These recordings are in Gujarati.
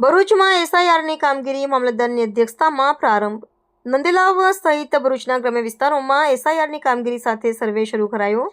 ભરૂચમાં એસઆઈઆરની કામગીરી મામલતદારની અધ્યક્ષતામાં પ્રારંભ. નંદેલાવ સહિત ભરૂચના ગ્રામ્ય વિસ્તારોમાં એસઆઈઆરની કામગીરી સાથે સર્વે શરૂ કરાયો.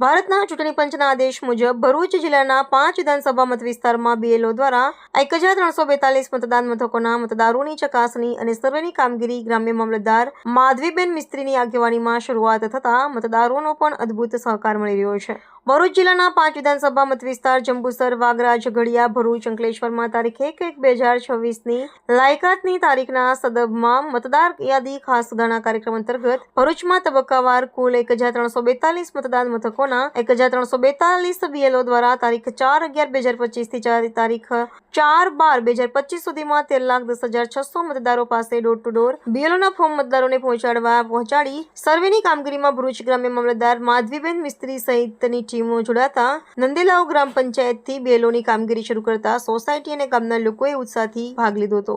ભારતના ચૂંટણી પંચના આદેશ મુજબ ભરૂચ જિલ્લાના પાંચ વિધાનસભા મત વિસ્તારમાં બીએલઓ દ્વારા એક હજાર ત્રણસો બેતાલીસ મતદાન મથકોના મતદારોની ચકાસણી અને સર્વેની કામગીરી ગ્રામ્ય મામલતદાર માધવીબેન મિસ્ત્રીની આગેવાનીમાં શરૂઆત થતાં મતદારોનો પણ અદ્ભુત સહકાર મળી રહ્યો છે. ભરૂચ જિલ્લાના પાંચ વિધાનસભા મત વિસ્તાર જંબુસર, વાગરા, ઝઘડિયા, ભરૂચ, અંકલેશ્વરમાં તારીખ એક એક બે હજાર છવ્વીસની લાયકાતની તારીખના સદબમાં મતદાર યાદી ખાસ સુધારણા કાર્યક્રમ અંતર્ગત ભરૂચમાં તબક્કાવાર કુલ એક હજાર ત્રણસો બેતાલીસ મતદાન મથકોના એક હજાર ત્રણસો બેતાલીસ બીએલઓ દ્વારા તારીખ ચાર અગિયાર બે હજાર પચીસથી ચાર તારીખ ચાર બાર બે હજાર પચીસ સુધીમાં તેર લાખ દસ હજાર છસો મતદારો પાસે ડોર ટુ ડોર બીએલઓના ફોર્મ મતદારોને પહોંચાડવા પહોંચાડી સર્વેની કામગીરીમાં ભરૂચ ગ્રામ્ય મામલતદાર માધવીબેન મિસ્ત્રી સહિતની ટીમો જોડાતા નંદેલાવ ગ્રામ પંચાયતથી બેલોની કામગીરી શરૂ કરતા સોસાયટી અને ગામના લોકોએ ઉત્સાહથી ભાગ લીધો હતો.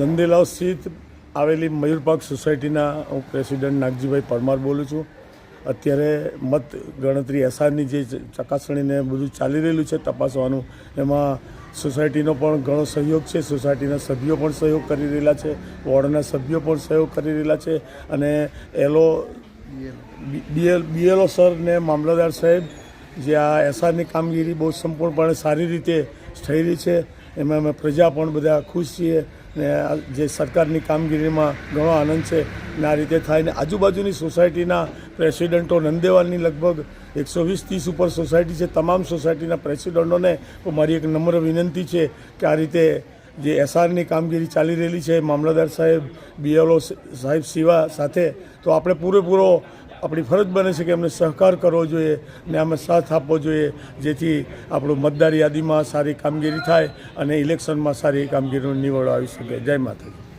નંદેલાવ સ્થિત આવેલી મયુરપાક સોસાયટીના હું પ્રેસિડેન્ટ નાગજીભાઈ પરમાર બોલું છું. અત્યારે મત ગણતરી એસઆરની જે ચકાસણીને બધું ચાલી રહેલું છે તપાસવાનું, એમાં સોસાયટીનો પણ ઘણો સહયોગ છે, સોસાયટીના સભ્યો પણ સહયોગ કરી રહેલા છે, વોર્ડના સભ્યો પણ સહયોગ કરી રહેલા છે અને એલો બીએલ. બીએલઓ સર ને મામલતદાર સાહેબ, જે આ એસઆરની કામગીરી બહુ સંપૂર્ણપણે સારી રીતે રહી છે, એમાં અમે પ્રજા પણ બધા ખુશ છીએ ને જે સરકારની કામગીરીમાં ઘણો આનંદ છે, ને આ રીતે થાય ને આજુબાજુની સોસાયટીના પ્રેસિડેન્ટો નંદેવાલની લગભગ એકસો વીસ ત્રીસ ઉપર સોસાયટી છે, તમામ સોસાયટીના પ્રેસિડેન્ટોને મારી એક નમ્ર વિનંતી છે કે આ રીતે જે એસઆરની કામગીરી ચાલી રહેલી છે, મામલતદાર સાહેબ, બીએલઓ સાહેબ સિવા સાથે, તો આપણે પૂરેપૂરો આપણી ફરજ બને છે કે એમને સહકાર કરવો જોઈએ ને અમે સાથ આપવો જોઈએ, જેથી આપણું મતદાર યાદીમાં સારી કામગીરી થાય અને ઇલેક્શનમાં સારી કામગીરીનું નિવડો આવી શકે. જય માતાજી.